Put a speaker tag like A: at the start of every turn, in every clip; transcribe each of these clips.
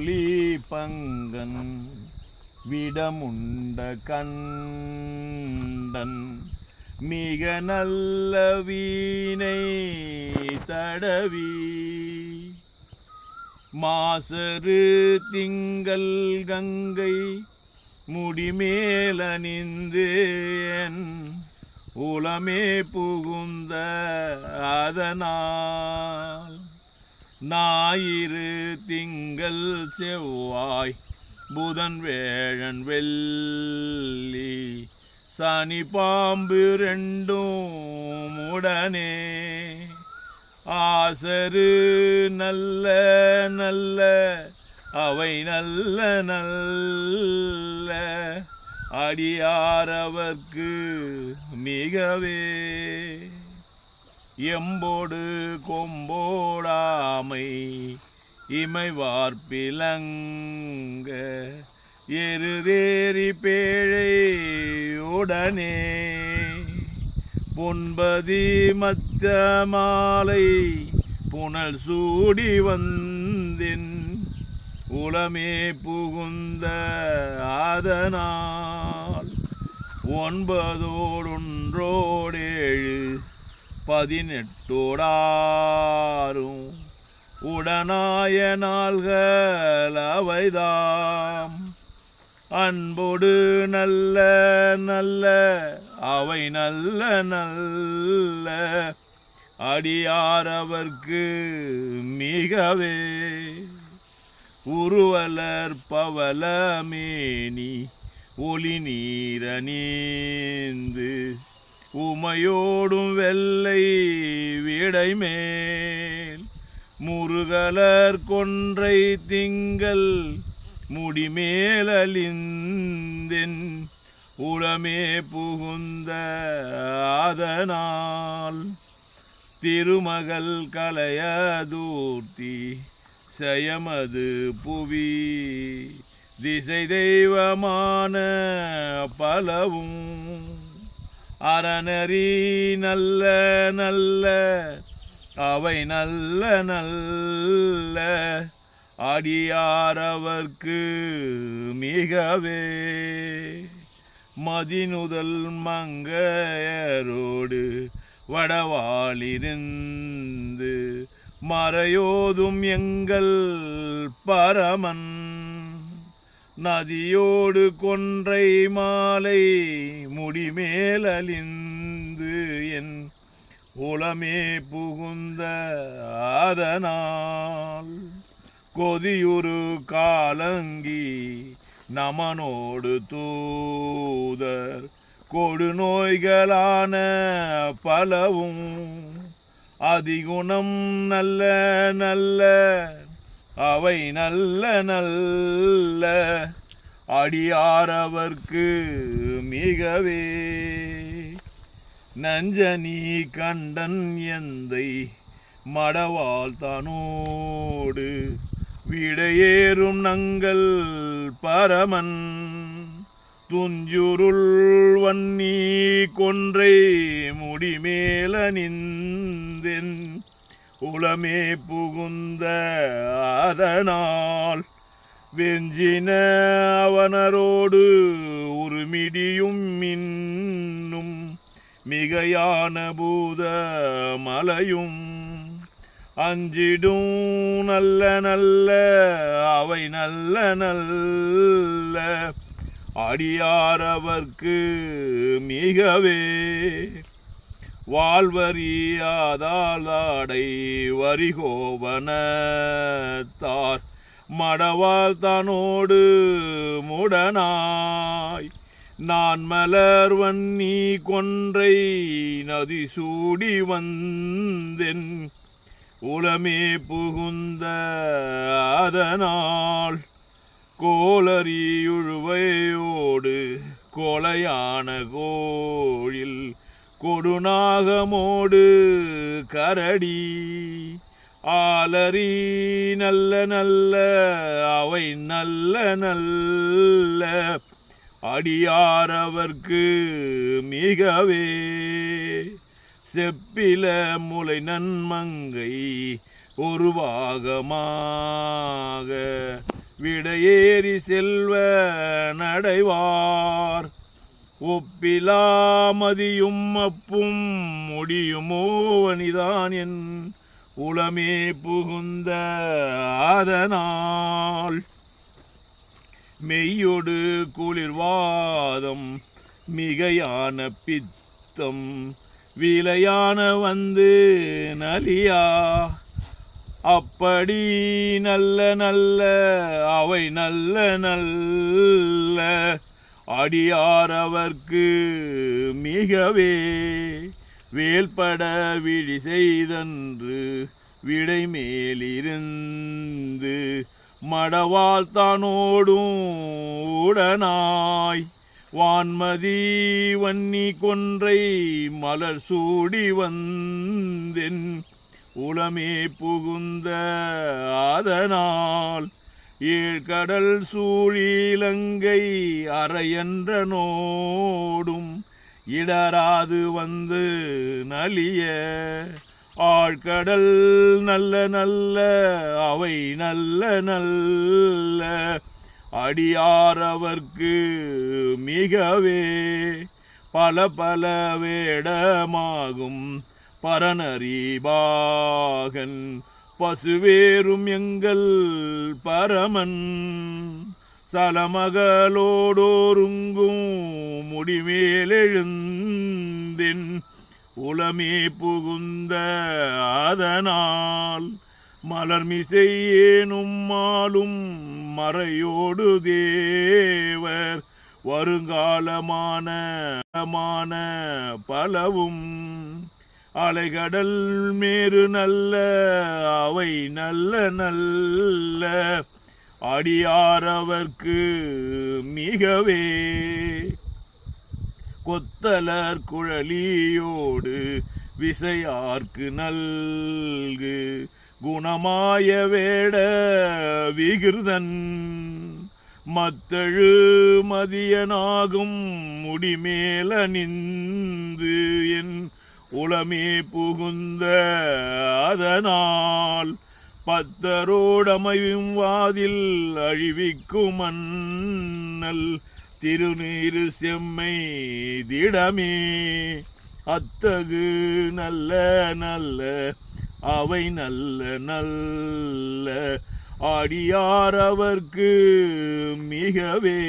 A: ஒளி பங்கன் விடமுண்ட கண்டன். மிக நல்ல வீணை தடவி. மாசரு திங்கள் கங்கை முடிமேலணிந்தேன் உளமே புகுந்த அதனால். ஞாயிறு திங்கள் செவ்வாய் புதன் வேழன் வெள்ளி சனி பாம்பு ரெண்டும் உடனே. ஆசரு நல்ல நல்ல அவை நல்ல நல்ல அடியாரவர்க்கு மிகவே. எம்போடு கொம்போடாமை இமை வார்ப்பிலங்க எருதேறி பேழை உடனே பொன்பதி மத்த மாலை புனல் சூடி வந்தின் உளமே புகுந்த அதனால் ஒன்பதோடொன்றோடேழு பதினெட்டோடாரும் உடனாய நாள்கள் அவைதாம். அன்போடு நல்ல நல்ல அவை நல்ல நல்ல அடியாரவர்க்கு மிகவே. உருவலர் பவலமேனி ஒளி நீரணிந்து உமையோடும் வெள்ளை விடைமேல் முருகலர் கொன்றை திங்கள் முடிமேலிந்தென் உளமே புகுந்த அதனால் திருமகள் கலையதூர்த்தி செயமது புவி திசை தெய்வமான பலவும் அறநெறி நல்ல நல்ல அவை நல்ல நல்ல. அடியாரவர்க்கு மிகவே. மதினுதல் மங்கையரோடு வடவாளிருந்து மறையோதும் எங்கள் பரமன். நதியோடு கொன்றை மாலை முடிமேலலிந்து என் உளமே புகுந்த அதனால் கொதியுரு காலங்கி நமனோடு தூதர் கொடுநோய்களான பலவும் அதிகுணம் நல்ல நல்ல அவை நல்ல நல்ல அடியாரவர்க்கு மிகவே. நஞ்சனி கண்டன் எந்தை மடவாள் தனோடு விடையேறும் நங்கள் பரமன். துஞ்சுருள் வன்னி கொன்றை முடிமேலனிந்தென் குளமே புகுந்த அதனால் வெஞ்சின அவனரோடு உருமிடியும் மின்னும் மிகையான பூத மலையும் அஞ்சிடும் நல்ல நல்ல அவை நல்ல நல்ல அடியாரவர்க்கு மிகவே வாழ்வறியாதாளாடை வரிகோவனத்தார். மடவாள் தனோடு முடனாய். நான் மலர் வன்னி கொன்றை நதி சூடி வந்தென். உளமே புகுந்த அதனால் கோளறியுழுவையோடு கொலையான கோழில் கொடுநாகமோடு கரடி ஆலரி நல்ல நல்ல அவை நல்ல நல்ல. அடியாரவர்க்கு மிகவே செப்பில முளை நன்மங்கை ஒரு பாகமாக விடையேறி செல்வ நடைவார். ஒப்பிலாமதியும் அப்பும் முடியுமோ வனிதான் என் உளமே புகுந்த அதனால். மெய்யொடு குளிர்வாதம் மிகையான பித்தம் விலையான வந்து நலியா? அப்படி நல்ல நல்ல அவை நல்ல நல்ல அடியாரவர்க்கு மிகவே வேல்பட விழி செய்தன்று விடை மேலிருந்து மடவால் தானோடும் உடனாய் வான்மதி வன்னி கொன்றை மலர் சூடி வந்தென் உளமே புகுந்த அதனால் ஏழ்கடல் சூழிலங்கை அறையன்ற நோடும் இடராது வந்து நலிய ஆழ்கடல் நல்ல நல்ல அவை நல்ல நல்ல. அடியாரவர்க்கு மிகவே பல பல வேடமாகும் பரநறிபாகன் பசுவேறும் எங்கள் பரமன். சலமகளோடோருங்கும் முடிமேலெழுந்தின் உளமே புகுந்த அதனால் மலர்மிசை ஏனும் மாலும் மறையோடு தேவர். வருங்காலமான பலவும் அலைகடல் மேறு நல்ல அவை நல்ல நல்ல. அடியாரவர்க்கு மிகவே. கொத்தலர் குழலியோடு விசையார்க்கு நல்கு. குணமாய வேட விகிருதன். மத்தழு மதியனாகும் முடிமேல நின்று என் உளமே புகுந்த அதனால் பத்தரோடமையும் வாதில் அழிவிக்கும் அண்ணல் திருநீரு செம்மை திடமே. அத்தகு நல்ல நல்ல அவை நல்ல நல்ல அடியாரவர்க்கு மிகவே.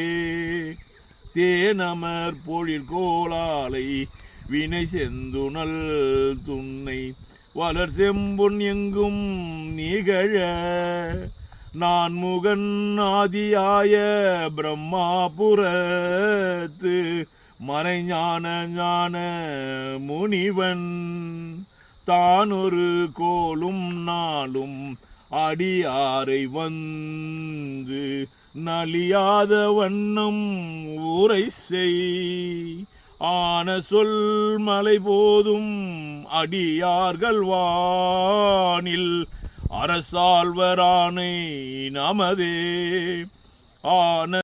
A: தேனமர் பொழில் கோளாலை வினை செந்துணல் துன்னை வளர் செம்பொன் எங்கும் நிகழ. நான் முகன் ஆதியாய பிரம்மாபுரத்து மறைஞான ஞான முனிவன். தான் ஒரு கோலும் நாளும் அடியாரை வந்து நலியாத வண்ணம் உரை செய். ஆன சொல் மலை போதும் அடியார்கள் வானில் அரசால்வரானை நமதே. ஆன